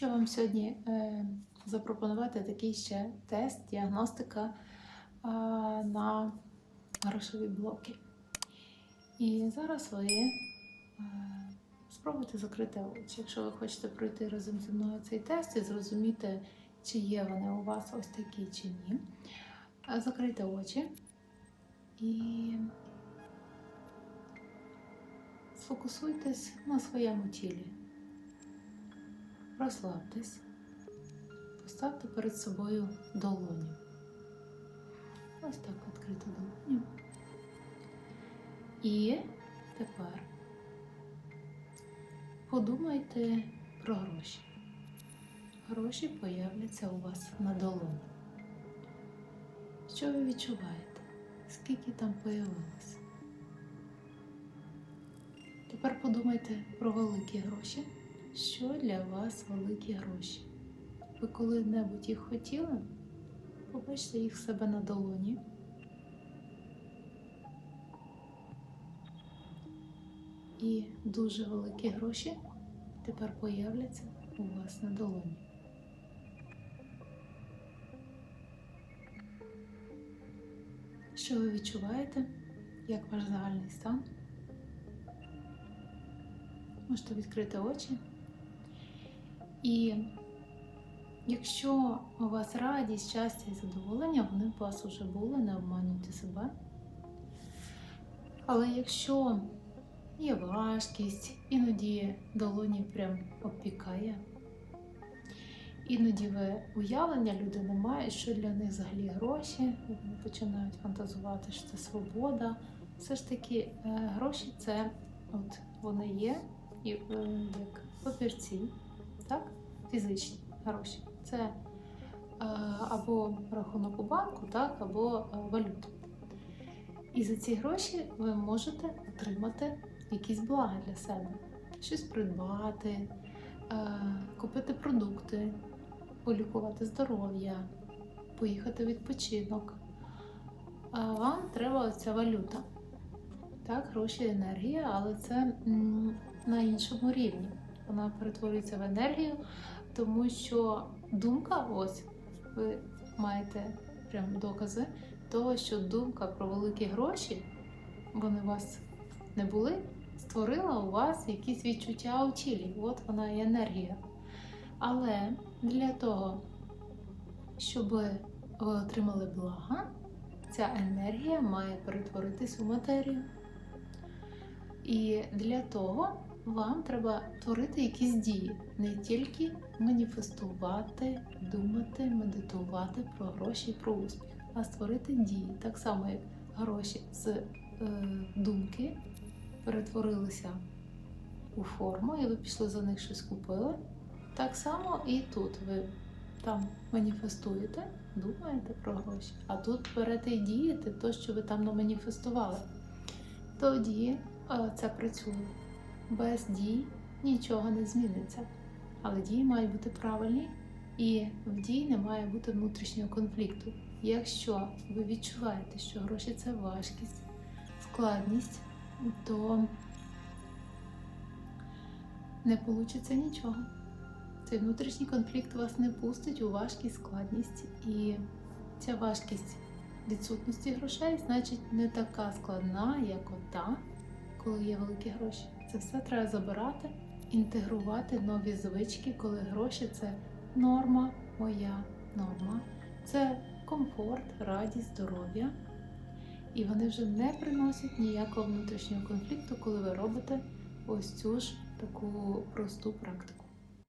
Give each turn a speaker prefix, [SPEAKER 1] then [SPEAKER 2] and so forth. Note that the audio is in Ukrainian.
[SPEAKER 1] Хочу вам сьогодні е, запропонувати такий ще тест, діагностика на грошові блоки. І зараз ви е, спробуйте закрити очі. Якщо ви хочете пройти разом зі мною цей тест і зрозуміти, чи є вони у вас ось такі чи ні. Е, Закрийте очі і сфокусуйтесь на своєму тілі. Розслабтесь, поставте перед собою долоні. Ось так відкриту долоню. І тепер подумайте про гроші. Гроші появляться у вас на долоні. Що ви відчуваєте? Скільки там появилось? Тепер подумайте про великі гроші. Що для вас великі гроші? Ви коли-небудь їх хотіли? Побачте їх себе на долоні. І дуже великі гроші тепер появляться у вас на долоні. Що ви відчуваєте? Як ваш загальний стан? Можете відкрити очі. І якщо у вас радість, щастя і задоволення, вони у вас вже були, не обманюйте себе. Але якщо є важкість, іноді долоні прям обпікає, іноді ви уявлення людини має, що для них взагалі гроші, вони починають фантазувати, що це свобода. Все ж таки, е, гроші це от вони є е, як папірці, так? фізичні гроші. Це е, або рахунок у банку, так, або е, валюта. І за ці гроші ви можете отримати якісь блага для себе, щось придбати, е, купити продукти, полікувати здоров'я, поїхати в відпочинок. А вам треба ця валюта. Так, гроші, енергія, але це на іншому рівні. Вона перетворюється в енергію, тому що думка, ось ви маєте прям докази того, що думка про великі гроші, вони у вас не були, створила у вас якісь відчуття у тілі. От вона і енергія. Але для того, щоб ви отримали блага, ця енергія має перетворитись у матерію. І для того вам треба творити якісь дії, не тільки маніфестувати, думати, медитувати про гроші, про успіх, а створити дії. Так само, як гроші з е, думки перетворилися у форму, і ви пішли за них щось купили. Так само і тут ви там маніфестуєте, думаєте про гроші, а тут берете і дієте те, що ви там наманіфестували. Тоді е, це працює без дій нічого не зміниться. Але дії мають бути правильні, і в дії не має бути внутрішнього конфлікту. Якщо ви відчуваєте, що гроші це важкість, складність, то не вийде нічого. Цей внутрішній конфлікт вас не пустить у важкість, складність, і ця важкість відсутності грошей, значить, не така складна, як ота, коли є великі гроші. Це все треба забирати, інтегрувати нові звички, коли гроші це норма, моя норма, це комфорт, радість, здоров'я. І вони вже не приносять ніякого внутрішнього конфлікту, коли ви робите ось цю ж таку просту практику.